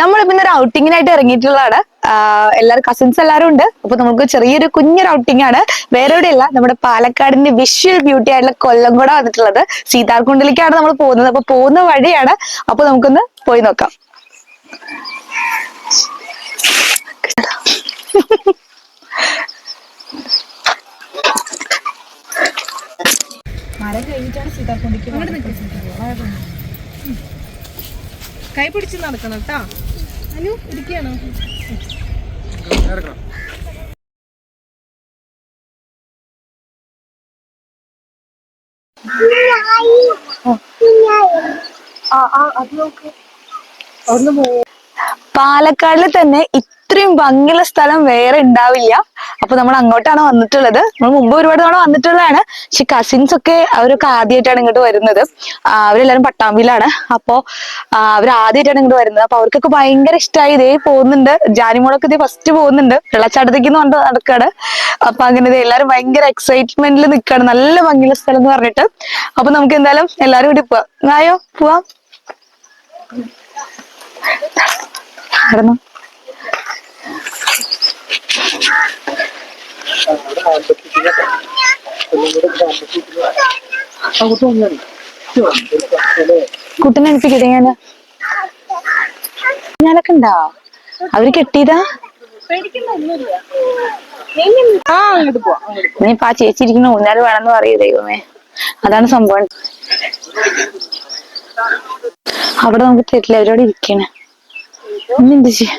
നമ്മളിപ്പോ ഇന്നൊരു ഔട്ടിങ്ങിനായിട്ട് ഇറങ്ങിയിട്ടുള്ളതാണ്. എല്ലാവരും കസിൻസ് എല്ലാവരും ഉണ്ട്. അപ്പൊ നമുക്ക് ചെറിയൊരു കുഞ്ഞൊരു ഔട്ടിംഗ് ആണ്. വേറെ എവിടെയല്ല നമ്മുടെ പാലക്കാടിന്റെ വിഷ്വൽ ബ്യൂട്ടി ആയിട്ടുള്ള കൊല്ലം കൂടെ വന്നിട്ടുള്ളത്. സീതാർകുണ്ടിലേക്കാണ് നമ്മൾ പോകുന്നത്. അപ്പൊ പോകുന്ന വഴിയാണ്. അപ്പൊ നമുക്കൊന്ന് പോയി നോക്കാം. മരം കഴിഞ്ഞിട്ടാണ് സീതാർക്കുണ്ടിക്ക് കൈ പിടിച്ച് നടക്കണം കേട്ടാ അനു ഇരിക്കുകയാണോ പാലക്കാടിൽ തന്നെ ഇത്രയും ഭംഗിയുള്ള സ്ഥലം വേറെ ഉണ്ടാവില്ല. അപ്പൊ നമ്മൾ അങ്ങോട്ടാണ് വന്നിട്ടുള്ളത്. നമ്മൾ മുമ്പ് ഒരുപാട് തവണ വന്നിട്ടുള്ളതാണ്. പക്ഷെ കസിൻസ് ഒക്കെ അവരൊക്കെ ആദ്യമായിട്ടാണ് ഇങ്ങോട്ട് വരുന്നത്. അവരെല്ലാരും പട്ടാമ്പിയിലാണ്. അപ്പോ അവർ ആദ്യമായിട്ടാണ് ഇങ്ങോട്ട് വരുന്നത്. അപ്പൊ അവർക്കൊക്കെ ഭയങ്കര ഇഷ്ടമായി ഇതേ പോകുന്നുണ്ട്. ജാനിമോളൊക്കെ ഇതേ ഫസ്റ്റ് പോകുന്നുണ്ട്. വെള്ളച്ചാട്ടത്തേക്ക് കൊണ്ട് നടക്കാണ്. അപ്പൊ അങ്ങനെ ഇത് എല്ലാരും ഭയങ്കര എക്സൈറ്റ്മെന്റിൽ നിൽക്കാണ് നല്ല ഭംഗിയുള്ള സ്ഥലം എന്ന് പറഞ്ഞിട്ട്. അപ്പൊ നമുക്ക് എന്തായാലും എല്ലാരും കൂടി പോവാം. ആയോ പോവാം. നടന്നു കുട്ടനെ അനുപ്പിക്കട്ടെ ഞാൻ. ഞാനൊക്കെ ഉണ്ടാ? അവർ കെട്ടിയതാ? നീ ഇപ്പൊ ആ ചേച്ചി ഇരിക്കുന്ന ഊഞ്ഞാൽ വേണമെന്ന് പറയൂ ദൈവമേ. അതാണ് സംഭവം. അവിടെ നമുക്ക് തെറ്റില്ല അവരോട് ഇരിക്കണേ. എന്ത് ചെയ്യാ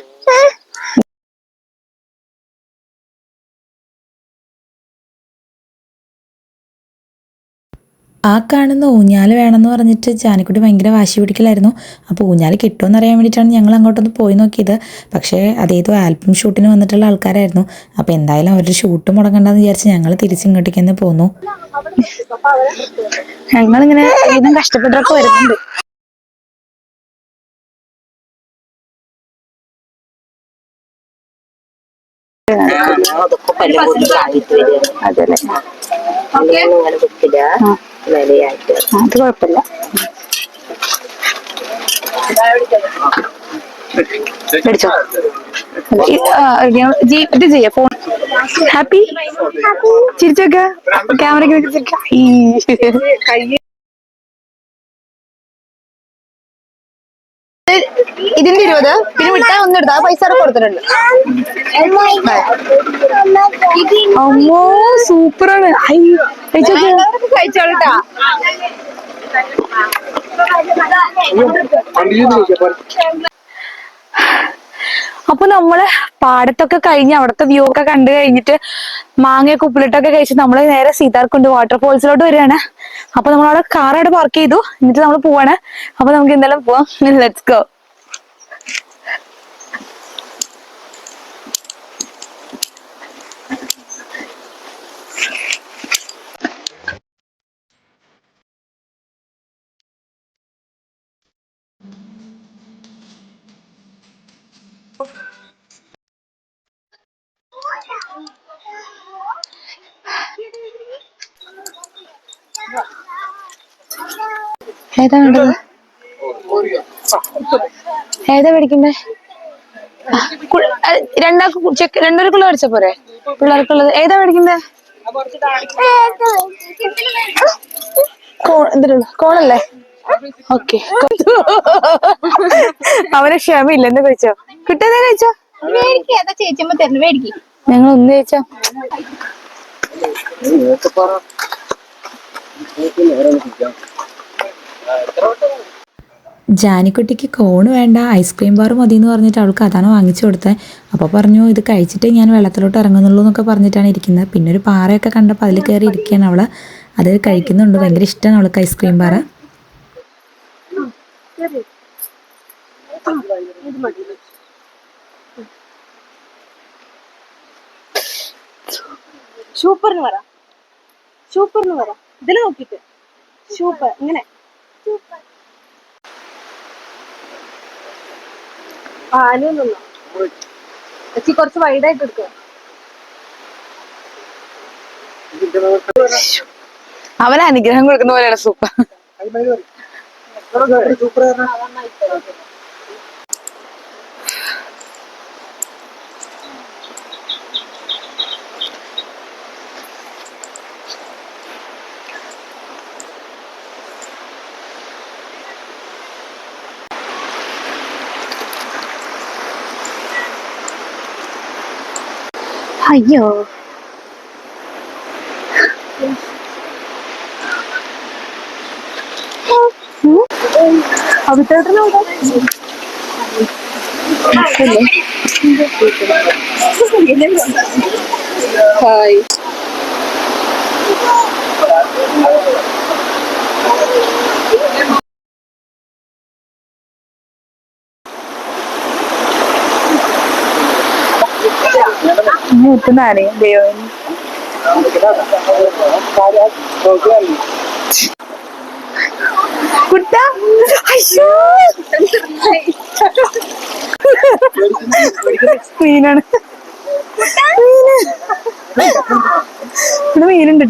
ആ കാണുന്ന ഊഞ്ഞാൽ വേണമെന്ന് പറഞ്ഞിട്ട് ജാനിക്കുട്ടി ഭയങ്കര വാശി പിടിക്കലായിരുന്നു. അപ്പോൾ ഊഞ്ഞാൽ കിട്ടുമെന്ന് അറിയാൻ വേണ്ടിയിട്ടാണ് ഞങ്ങൾ അങ്ങോട്ടൊന്ന് പോയി നോക്കിയത്. പക്ഷേ അതേതോ ആൽബം ഷൂട്ടിന് വന്നിട്ടുള്ള ആൾക്കാരായിരുന്നു. അപ്പോൾ എന്തായാലും അവരുടെ ഷൂട്ട് മുടങ്ങണ്ടെന്ന് വിചാരിച്ച് ഞങ്ങൾ തിരിച്ചിങ്ങോട്ടേക്ക് തന്നെ പോന്നു. ഞങ്ങളിങ്ങനെ ഇതും കഷ്ടപ്പെട്ടൊക്കെ വരുന്നുണ്ട്. ഇത്, ചെയ്യാം. ഫോൺ. ഹാപ്പി? ചിരിച്ചൊക്കെ. ക്യാമറയ്ക്ക് ഇതിന്റെ ഇരുപത്. പിന്നെ വിട്ടാ ഒന്നും എടുത്താ. പൈസ അവിടെ കൊടുത്തിട്ടുണ്ട്. അമ്മോ സൂപ്പറാണ് കഴിച്ചോളട്ടാ അപ്പൊ നമ്മൾ പാടത്തൊക്കെ കഴിഞ്ഞ് അവിടുത്തെ വ്യൂ ഒക്കെ കണ്ടു കഴിഞ്ഞിട്ട് മാങ്ങയൊക്കെ ഉപ്പിലിട്ടൊക്കെ കഴിച്ച് നമ്മൾ നേരെ സീതാർക്കുണ്ട് വാട്ടർഫോൾസിലോട്ട് വരികയാണ്. അപ്പൊ നമ്മളവിടെ കാർ അവിടെ പാർക്ക് ചെയ്തു. എന്നിട്ട് നമ്മൾ പോവാണ്. അപ്പൊ നമുക്ക് എന്തായാലും പോവാം. ലെറ്റ്സ് ഗോ ഏതാ വേണ്ടത്? ഏതാ ആ, രണ്ടാൾക്ക് ചെക്ക് രണ്ടുപേർക്കുള്ള മേടിച്ച പോരെ? പിള്ളേർക്കുള്ളത്. ഏതാ മേടിക്കണ്ടേ കോ- എന്തിനുള്ള കോണല്ലേ ഓക്കെ. അവനെ ക്ഷമയില്ല. എന്താ കഴിച്ചോ കിട്ടുന്നേ കഴിച്ചോ ചേച്ചിയമ്മ തരുന്നു മേടിക്കും. ഞങ്ങൾ ഒന്ന് ചോദിച്ചാ ജാനിക്കുട്ടിക്ക് കോണ് വേണ്ട ഐസ്ക്രീം ബാർ മതി എന്ന് പറഞ്ഞിട്ട് അവൾക്ക് അതാണ് വാങ്ങിച്ചു കൊടുത്തത് അപ്പോൾ പറഞ്ഞു ഇത് കഴിച്ചിട്ട് ഞാൻ വെള്ളത്തിലോട്ട് ഇറങ്ങുന്നുള്ളൂ എന്നൊക്കെ പറഞ്ഞിട്ടാണ് ഇരിക്കുന്നത്. പിന്നെ ഒരു പാറയൊക്കെ കണ്ടപ്പോൾ അതിൽ കയറി ഇരിക്കുകയാണ് അവൾ. അത് കഴിക്കുന്നുണ്ട്. ഭയങ്കര ഇഷ്ടമാണ് അവൾക്ക് ഐസ്ക്രീം ബാർ സൂപ്പർ എന്ന് പറ. സൂപ്പർ എന്ന് പറ. ഇതിൽ നോക്കിട്ട് സൂപ്പർ ഇങ്ങനെ. ആ അനു നിന്നോ? ചേച്ചി കുറച്ച് വൈഡായിട്ട് എടുക്കുക അവൻ അനുഗ്രഹം കൊടുക്കുന്ന പോലെയാണ് സൂപ്പർ സൂപ്പർ അയ്യോ അവിട്ടേട്ടനോട് ഹായ് എത്തുന്നാണ് ദൈവം. അയ്യോ. മീനാണ്. ഇവിടെ മീനുണ്ട്.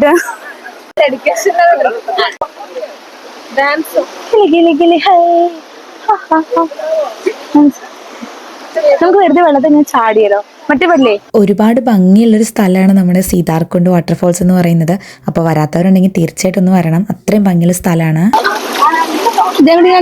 നമുക്ക് വെറുതെ വെള്ളത്തിൽ ഞാൻ ചാടിയല്ലോ. മറ്റേ പല്ലേ ഒരുപാട് ഭംഗിയുള്ളൊരു സ്ഥലമാണ് നമ്മുടെ സീതാർകുണ്ട് വാട്ടർഫോൾസ് എന്ന് പറയുന്നത്. അപ്പോൾ വരാത്തവരുണ്ടെങ്കിൽ തീർച്ചയായിട്ടും ഒന്ന് വരണം. അത്രയും ഭംഗിയുള്ള സ്ഥലമാണ്. ഇതെവിടെ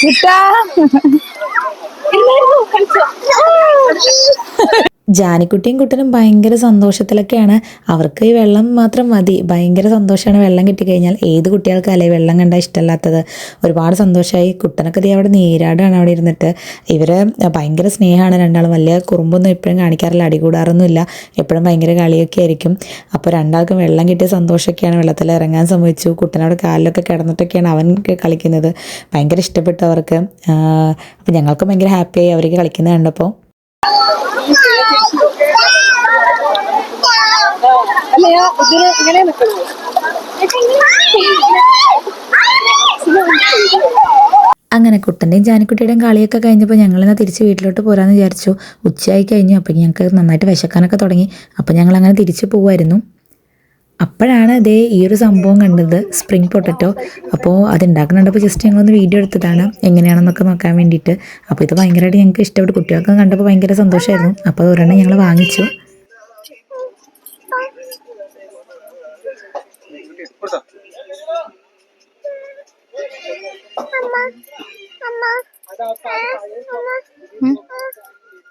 Kita. Hello, kanso. ജാനിക്കുട്ടിയും കുട്ടനും ഭയങ്കര സന്തോഷത്തിലൊക്കെയാണ്. അവർക്ക് ഈ വെള്ളം മാത്രം മതി. ഭയങ്കര സന്തോഷമാണ് വെള്ളം കിട്ടിക്കഴിഞ്ഞാൽ ഏത് കുട്ടികൾക്കല്ലേ വെള്ളം കണ്ടാൽ ഇഷ്ടമല്ലാത്തത്? ഒരുപാട് സന്തോഷമായി. കുട്ടനൊക്കെ ദേ അവിടെ നീരാടാണ് അവിടെ ഇരുന്നിട്ട്. ഇവർ ഭയങ്കര സ്നേഹമാണ് രണ്ടാളും. വലിയ കുറുമ്പൊന്നും എപ്പോഴും കാണിക്കാറില്ല. അടികൂടാറൊന്നുമില്ല. എപ്പോഴും ഭയങ്കര കളിയൊക്കെ ആയിരിക്കും. അപ്പോൾ രണ്ടാൾക്കും വെള്ളം കിട്ടിയ സന്തോഷമൊക്കെയാണ് വെള്ളത്തിൽ ഇറങ്ങാൻ സംഭവിച്ചു കുട്ടനവിടെ കാലിലൊക്കെ കിടന്നിട്ടൊക്കെയാണ് അവൻ കളിക്കുന്നത്. ഭയങ്കര ഇഷ്ടപ്പെട്ടു അവർക്ക്. അപ്പോൾ ഞങ്ങൾക്ക് ഭയങ്കര ഹാപ്പിയായി. അവർക്ക് കളിക്കുന്നത് കണ്ടപ്പോൾ. ഇതിന് ഇങ്ങനെ അങ്ങനെ കുട്ടന്റെയും ജാനിക്കുട്ടിയുടെയും കളിയൊക്കെ കഴിഞ്ഞപ്പോൾ ഞങ്ങളിന്ന് തിരിച്ച് വീട്ടിലോട്ട് പോരാന്ന് വിചാരിച്ചു. ഉച്ചയായി കഴിഞ്ഞു അപ്പോൾ ഞങ്ങൾക്ക് നന്നായിട്ട് വിശക്കാനൊക്കെ തുടങ്ങി. അപ്പോൾ ഞങ്ങൾ അങ്ങനെ തിരിച്ചു പോകുമായിരുന്നു അപ്പോഴാണ് ഇതേ ഈ ഒരു സംഭവം കണ്ടത് സ്പ്രിംഗ് പൊട്ടറ്റോ അപ്പോൾ അത് ഉണ്ടാക്കുന്നുണ്ടപ്പോൾ ജസ്റ്റ് ഞങ്ങളൊന്ന് വീഡിയോ എടുത്തതാണ് എങ്ങനെയാണെന്നൊക്കെ നോക്കാൻ വേണ്ടിയിട്ട്. അപ്പോൾ ഇത് ഭയങ്കരമായിട്ട് ഞങ്ങൾക്ക് ഇഷ്ടപ്പെട്ടു. കുട്ടികൾക്ക് കണ്ടപ്പോൾ ഭയങ്കര സന്തോഷമായിരുന്നു. അപ്പോൾ ഒരെണ്ണം ഞങ്ങൾ വാങ്ങിച്ചു.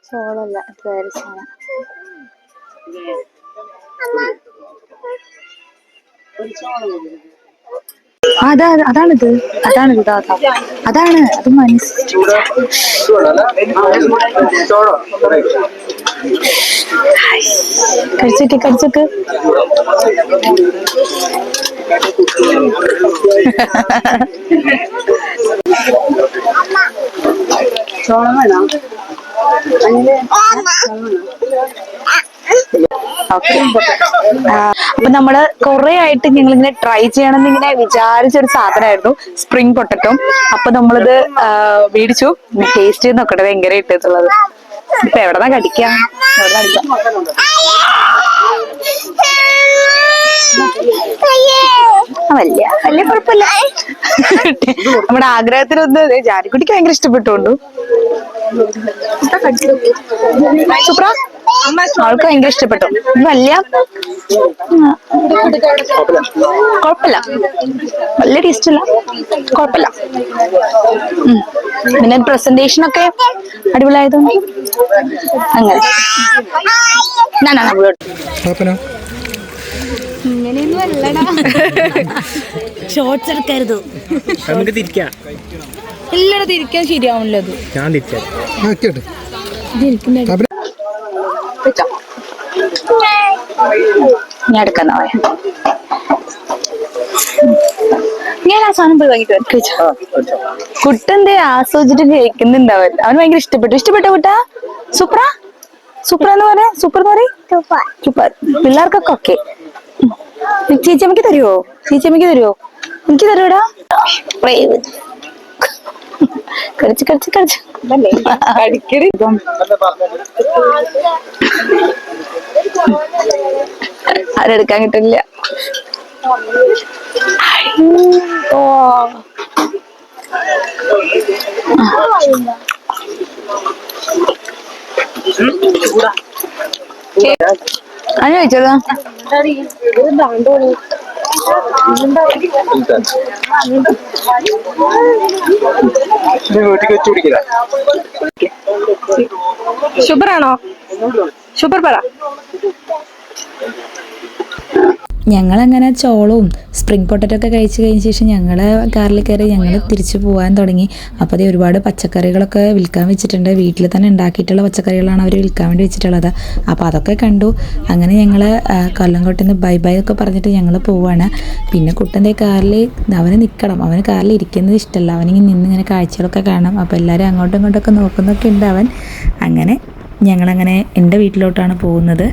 ചോളല്ല വേറെ സാധനം ആ, അതാ അതാണിത്. അതാണിത് ഇതാ അത് അതാണ് കഴിച്ചോക്ക് ഓക്കെ അപ്പൊ നമ്മൾ കുറെ ആയിട്ട് ഞങ്ങൾ ഇങ്ങനെ ട്രൈ ചെയ്യണം ഇങ്ങനെ വിചാരിച്ചൊരു സാധനമായിരുന്നു സ്പ്രിംഗ് പൊട്ടറ്റോ അപ്പൊ നമ്മളിത് മേടിച്ചു. ടേസ്റ്റ് ചെയ്ത് നോക്കട്ടെ ഭയങ്കര ഇട്ടുള്ളത് ഇപ്പൊ എവിടെന്നാ കടിക്കാം? എവിടെ കടിക്കാം? വലിയ വലിയ കുഴപ്പമില്ല. നമ്മുടെ ആഗ്രഹത്തിനൊന്ന് ജാനിക്കുട്ടിക്ക് ഭയങ്കര ഇഷ്ടപ്പെട്ടുണ്ടു സൂപ്ര അവൾക്ക് ഭയങ്കര ഇഷ്ടപ്പെട്ടു. ഇത് വലിയ? കുഴപ്പമില്ല. വലിയ ടേസ്റ്റ് ഇല്ല. കുഴപ്പമില്ല. പിന്നെ പ്രസന്റേഷൻ ഒക്കെ അടിപൊളിയായതുകൊണ്ട് അങ്ങനെ. ഞാൻ നമ്മളോട് ഷോർട്സ് എടുക്കരുത്. നമുക്ക് തിരിക്കാം. എല്ലായിടത്തും തിരിക്കാൻ ശരിയാവണല്ലോ അത്. ഞാൻ തിരിക്കാം വെച്ചോ. ഞാൻ എടുക്കാന്നാ. ഞാൻ ആ സാധനം പോയി വാങ്ങിട്ട്. കുട്ടന്റെ ആസ്വദിച്ചിട്ട് കേൾക്കുന്നുണ്ടാവൻ അവന് ഭയങ്കര ഇഷ്ടപ്പെട്ടു. ഇഷ്ടപ്പെട്ട കുട്ട? സൂപ്ര? സൂപ്ര എന്ന് പറയാ? സൂപ്പർ എന്ന് പറയും? പിള്ളേർക്കൊക്കെ ഓക്കെ ചേച്ചിയമ്മക്ക് തരുവോ? ചേച്ചി അമ്മയ്ക്ക് തരുവോ? എനിക്ക് തരൂടാ കളിച്ച് കടിച്ച് കടിച്ച് കടിച്ച് കടിക്കടി. ആരെടുക്കാൻ കിട്ടില്ല ഓ. അതിന് ചോദിച്ചതാ. സൂപ്പറാണോ സൂപ്പർ പറ. ഞങ്ങളങ്ങനെ ചോളവും സ്പ്രിംഗ് പൊട്ടറ്റോ ഒക്കെ കഴിച്ച് കഴിഞ്ഞ ശേഷം ഞങ്ങൾ കാറിൽ കയറി ഞങ്ങൾ തിരിച്ചു പോകാൻ തുടങ്ങി. അപ്പോൾ അതേ ഒരുപാട് പച്ചക്കറികളൊക്കെ വിൽക്കാൻ വെച്ചിട്ടുണ്ട്. വീട്ടിൽ തന്നെ ഉണ്ടാക്കിയിട്ടുള്ള പച്ചക്കറികളാണ് അവർ വിൽക്കാൻ വേണ്ടി വെച്ചിട്ടുള്ളത്. അപ്പോൾ അതൊക്കെ കണ്ടു. അങ്ങനെ ഞങ്ങൾ കൊല്ലംകോട്ടിൽ നിന്ന് ബൈ ബൈ ഒക്കെ പറഞ്ഞിട്ട് ഞങ്ങൾ പോവാണ്. പിന്നെ കുട്ടന്റെ കാറിൽ അവന് നിൽക്കണം അവന് കാറിൽ ഇരിക്കുന്നത് ഇഷ്ടമല്ല അവനിങ്ങനെ നിന്ന് ഇങ്ങനെ കാഴ്ചകളൊക്കെ കാണാം. അപ്പോൾ എല്ലാവരും അങ്ങോട്ടും ഇങ്ങോട്ടൊക്കെ നോക്കുന്നൊക്കെ ഉണ്ട് അവൻ. അങ്ങനെ ഞങ്ങളങ്ങനെ എന്റെ വീട്ടിലോട്ടാണ് പോകുന്നത്.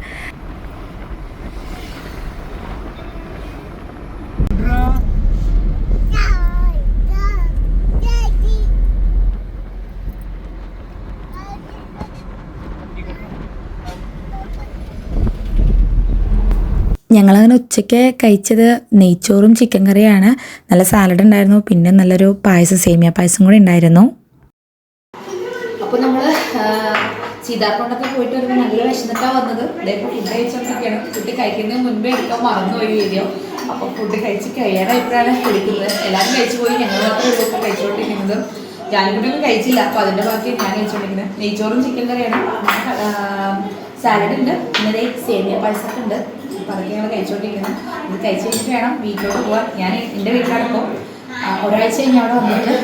ഞങ്ങളങ്ങനെ ഉച്ചയ്ക്ക് കഴിച്ചത് നെയ്ച്ചോറും ചിക്കൻ കറിയാണ്. നല്ല സാലഡ് ഉണ്ടായിരുന്നു. പിന്നെ നല്ലൊരു പായസം സേമിയ പായസം കൂടി ഉണ്ടായിരുന്നു. അപ്പോൾ നമ്മൾ സീതാർക്കൊണ്ടൊക്കെ പോയിട്ട് വരുമ്പോൾ നല്ല വിശന്നിട്ടാണ് വന്നത്. ഇതേപോലെ ഫുഡ് കഴിച്ചുകൊണ്ടിരിക്കുകയാണ് ഫുഡ് കഴിക്കുന്നതിന് മുൻപേ എടുക്കാൻ മറന്നുപോയി വീഡിയോ അപ്പോൾ ഫുഡ് കഴിച്ച് കഴിയാനായപ്പോഴാണ് എടുക്കുന്നത്. എല്ലാവരും കഴിച്ചു പോയി. ഞങ്ങൾ മാത്രമേ ഉള്ളൂ ഇപ്പോൾ കഴിച്ചുകൊണ്ടിരിക്കുന്നത് ഞാനിവിടെ കഴിച്ചില്ല. അപ്പോൾ അതിന്റെ ബാക്കി ഞാൻ കഴിച്ചുകൊണ്ടിരിക്കുന്നത് നെയ്ച്ചോറും ചിക്കൻ കറിയാണ്. സാലഡ് ഉണ്ട്. പിന്നെ സേമിയ പായസമൊക്കെ ഉണ്ട്. അപ്പോൾ അതൊക്കെ ഞങ്ങൾ കഴിച്ചുകൊണ്ടിരിക്കുന്നു ഇത് കഴിച്ച് കഴിഞ്ഞിട്ട് വേണം വീട്ടിലോട്ട് പോകാൻ ഞാൻ എന്റെ വീട്ടിലടക്കം. ഒരാഴ്ച കഴിഞ്ഞ് അവിടെ വന്നിട്ട്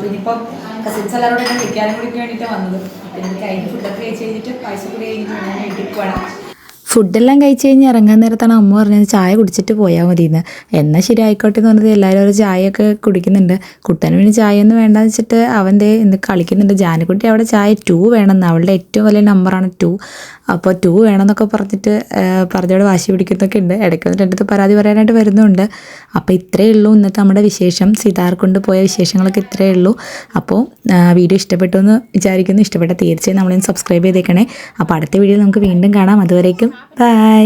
പിന്നിപ്പം കസിൻസ് എല്ലാവരും കൂടെ വിളിക്കാനും കൂടി വേണ്ടിയിട്ടാണ് വന്നത്. പിന്നെ കഴിഞ്ഞ് ഫുഡൊക്കെ കഴിച്ച് കഴിഞ്ഞിട്ട് പൈസ കൂടി കഴിഞ്ഞിട്ട് ഞാൻ വീട്ടിൽ പോകണം ഫുഡെല്ലാം കഴിച്ച് കഴിഞ്ഞ് ഇറങ്ങാൻ നേരത്താണ് അമ്മ പറഞ്ഞത് ചായ കുടിച്ചിട്ട് പോയാൽ മതി എന്ന് എന്നാൽ ശരി ആയിക്കോട്ടെ എന്ന് പറഞ്ഞത് എല്ലാവരും ഒരു ചായയൊക്കെ കുടിക്കുന്നുണ്ട്. കുട്ടന് പിന്നെ ചായ ഒന്നും വേണ്ടെന്ന് വെച്ചിട്ട് അവന്റെ എന്ത് കളിക്കുന്നുണ്ട്. ജാനക്കുട്ടി അവിടെ ചായ ടു വേണമെന്ന്. അവളുടെ ഏറ്റവും വലിയ നമ്പറാണ് ടു. അപ്പോൾ ടു വേണമെന്നൊക്കെ പറഞ്ഞിട്ട് പറഞ്ഞോട് വാശി പിടിക്കുന്നൊക്കെ ഉണ്ട്. ഇടയ്ക്ക് വന്നിട്ട് എന്റെ പരാതി പറയാനായിട്ട് വരുന്നുണ്ട്. അപ്പോൾ ഇത്രയേ ഉള്ളൂ ഇന്നത്തെ നമ്മുടെ വിശേഷം. സിതാർ കൊണ്ട് പോയ വിശേഷങ്ങളൊക്കെ ഇത്രയേ ഉള്ളൂ. അപ്പോൾ വീഡിയോ ഇഷ്ടപ്പെട്ടു എന്ന് വിചാരിക്കുന്നു. ഇഷ്ടപ്പെട്ട തീർച്ചയായും നമ്മളെ സബ്സ്ക്രൈബ് ചെയ്തേക്കണേ. അപ്പോൾ അടുത്ത വീഡിയോ നമുക്ക് വീണ്ടും കാണാം. അതുവരേക്കും ബൈ